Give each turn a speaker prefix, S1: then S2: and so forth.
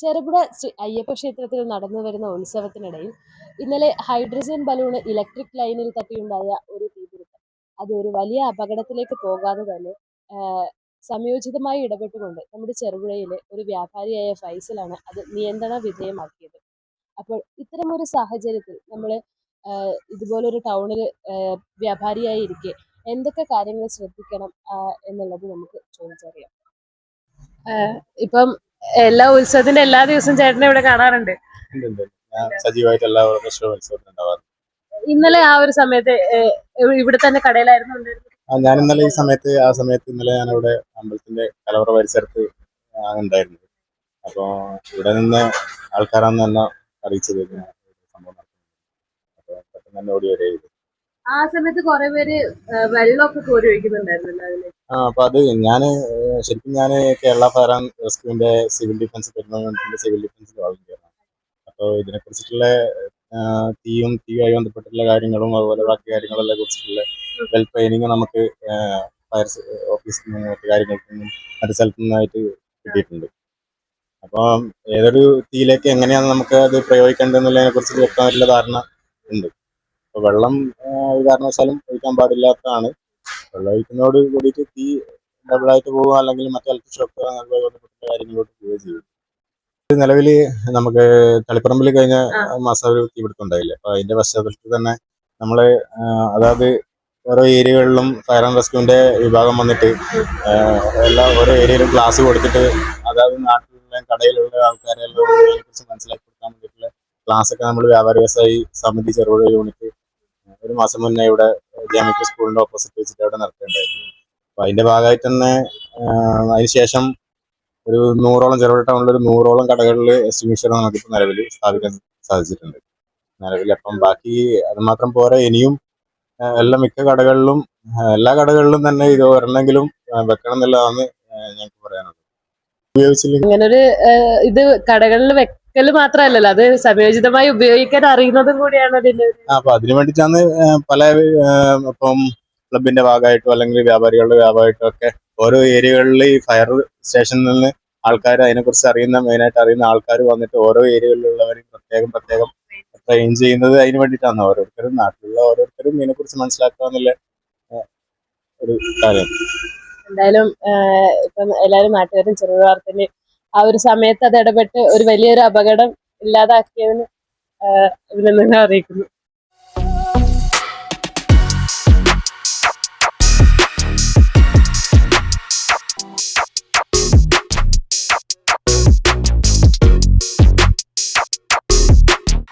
S1: ചെറുപുഴ ശ്രീ അയ്യപ്പ ക്ഷേത്രത്തിൽ നടന്നു വരുന്ന ഉത്സവത്തിനിടയിൽ ഇന്നലെ ഹൈഡ്രജൻ ബലൂണ് ഇലക്ട്രിക് ലൈനിൽ തട്ടിയുണ്ടായ ഒരു തീപിടുത്തം. അത് ഒരു വലിയ അപകടത്തിലേക്ക് പോകാതെ തന്നെ സംയോജിതമായി ഇടപെട്ടുകൊണ്ട് നമ്മുടെ ചെറുപുഴയിലെ ഒരു വ്യാപാരിയായ ഫൈസലാണ് അത് നിയന്ത്രണ വിധേയമാക്കിയത്. അപ്പോൾ ഇത്തരമൊരു സാഹചര്യത്തിൽ നമ്മൾ ഇതുപോലൊരു ടൗണിൽ വ്യാപാരിയായി ഇരിക്കെ എന്തൊക്കെ കാര്യങ്ങൾ ശ്രദ്ധിക്കണം എന്നുള്ളത് നമുക്ക് ചോദിച്ചറിയാം. ഇപ്പം എല്ലാ ഉത്സവത്തിന്റെ എല്ലാ ദിവസവും ചേട്ടനെ ഇവിടെ കാണാറുണ്ട്.
S2: സജീവമായിട്ട് എല്ലാ
S1: ഇന്നലെ ആ ഒരു സമയത്ത് ഇവിടെ തന്നെ കടയിലായിരുന്നു.
S2: ഞാൻ ഇന്നലെ ഈ സമയത്ത് ആ സമയത്ത് ഇന്നലെ ഞാൻ ഇവിടെ അമ്പലത്തിന്റെ കലവറ പരിസരത്ത് ആണ് ഉണ്ടായിരുന്നത് അപ്പോൾ ഇവിടെ നിന്ന് ആൾക്കാരാന്ന് എന്നെ അറിയിച്ചത് സംഭവം പെട്ടെന്ന് തന്നെ ഓടി
S1: ആ സമയത്ത് കുറെ പേര് വെള്ളമൊക്കെ കോരി ഒഴിക്കുന്നുണ്ടായിരുന്നല്ലോ അതിൽ
S2: ആ അപ്പൊ അത് ഞാൻ ശരിക്കും ഞാൻ കേരള ഫയർ ആൻഡ് റെസ്ക്യൂവിന്റെ സിവിൽ ഡിഫൻസ് പെരുമാറ്റത്തിന്റെ സിവിൽ ഡിഫൻസ് വോളണ്ടിയറാണ് അപ്പോൾ ഇതിനെ കുറിച്ചിട്ടുള്ള തീയും തീയുമായി ബന്ധപ്പെട്ടിട്ടുള്ള കാര്യങ്ങളും അതുപോലെ ബാക്കി കാര്യങ്ങളെല്ലാം കുറിച്ചിട്ടുള്ള വെൽ ട്രെയിനിങ് നമുക്ക് ഫയർ ഓഫീസിൽ നിന്നും മറ്റു കാര്യങ്ങൾക്കും മറ്റു സ്ഥലത്തു നിന്നായിട്ട് കിട്ടിയിട്ടുണ്ട്. അപ്പം ഏതൊരു തീയിലേക്ക് എങ്ങനെയാണ് നമുക്ക് അത് പ്രയോഗിക്കേണ്ടതെന്നുള്ളതിനെ കുറിച്ച് വ്യക്തമായിട്ടുള്ള ധാരണ ഉണ്ട്. അപ്പോൾ വെള്ളം കാരണവശാലും ഒഴിക്കാൻ പാടില്ലാത്തതാണ്. വെള്ളം ഒഴിക്കുന്നതോട് കൂടിയിട്ട് തീ ഡബിളായിട്ട് പോകുക അല്ലെങ്കിൽ മറ്റേ ഇലക്ട്രിക് ഷോക്ക് അതുമായി ബന്ധപ്പെട്ട കാര്യങ്ങളോട്ട് പോവുകയും ചെയ്യും. നിലവിൽ നമുക്ക് തളിപ്പറമ്പിൽ കഴിഞ്ഞ. മാസം ഒരു തീപിടുത്തം ഉണ്ടായില്ലേ? അപ്പൊ അതിന്റെ പശ്ചാത്തലത്തിൽ തന്നെ നമ്മൾ അതായത് ഓരോ ഏരിയകളിലും ഫയർ ആൻഡ് റെസ്ക്യൂവിന്റെ വിഭാഗം വന്നിട്ട് എല്ലാ ഓരോ ഏരിയയിലും ക്ലാസ് കൊടുത്തിട്ട് അതായത് നാട്ടിലുള്ള കടയിലുള്ള ആൾക്കാരെ കുറിച്ച് മനസ്സിലാക്കി കൊടുക്കാൻ വേണ്ടിയിട്ടുള്ള ക്ലാസ് ഒക്കെ നമ്മൾ വ്യാപാര വ്യവസായി സമിതി ചെറുപുഴ യൂണിറ്റ് ഒരു മാസം മുന്നേ ഇവിടെ ജാമിക്കൽ സ്കൂളിന്റെ ഓപ്പോസിറ്റ് വെച്ചിട്ട് അവിടെ നടത്തേണ്ടായിരുന്നു അപ്പൊ അതിന്റെ ഭാഗമായിട്ട് തന്നെ അതിനുശേഷം ഒരു നൂറോളം ചെറുപുഴ ടൗണിൽ ഒരു നൂറോളം കടകളിൽ എസ്റ്റിമേഷൻ നമുക്കിപ്പോൾ നിലവിൽ സ്ഥാപിക്കാൻ സാധിച്ചിട്ടുണ്ട്. നിലവിൽ അപ്പം ബാക്കി അതുമാത്രം പോരെ ഇനിയും എല്ലാ മിക്ക കടകളിലും എല്ലാ കടകളിലും തന്നെ ഇത് ഒരെണ്ണെങ്കിലും വെക്കണം എന്നുള്ളതാണ് ഞങ്ങൾക്ക് പറയാനുള്ളത്.
S1: അങ്ങനൊരു ഒരു ഇത് കടകളിൽ വെക്കൽ മാത്രമല്ലല്ലോ അത് സംയോജിതമായി ഉപയോഗിക്കാൻ അറിയുന്നതും കൂടിയാണ് അതിന്റെ
S2: അപ്പൊ അതിനു വേണ്ടിയിട്ടാണ് പല ഇപ്പം ക്ലബിന്റെ ഭാഗമായിട്ടോ അല്ലെങ്കിൽ വ്യാപാരികളുടെ ഭാഗമായിട്ടോ ഒക്കെ ഓരോ ഏരിയകളിൽ ഈ ഫയർ സ്റ്റേഷനിൽ നിന്ന് ആൾക്കാർ അതിനെക്കുറിച്ച് അറിയുന്ന മെയിനായിട്ട് അറിയുന്ന ആൾക്കാർ വന്നിട്ട് ഓരോ ഏരിയകളിലുള്ളവരും പ്രത്യേകം പ്രത്യേകം ട്രെയിൻ ചെയ്യുന്നത് അതിന് വേണ്ടിയിട്ടാണ് ഓരോരുത്തരും നാട്ടിലുള്ള ഓരോരുത്തരും ഇതിനെക്കുറിച്ച് മനസ്സിലാക്കുക എന്നുള്ള ഒരു കാര്യം.
S1: എന്തായാലും ഇപ്പം എല്ലാവരും നാട്ടുകാരും ചെറുവാർത്തിന് ആ ഒരു സമയത്ത് അത് ഇടപെട്ട് ഒരു വലിയൊരു അപകടം ഇല്ലാതാക്കിയതിന് അഭിനന്ദനങ്ങൾ അറിയിക്കുന്നു.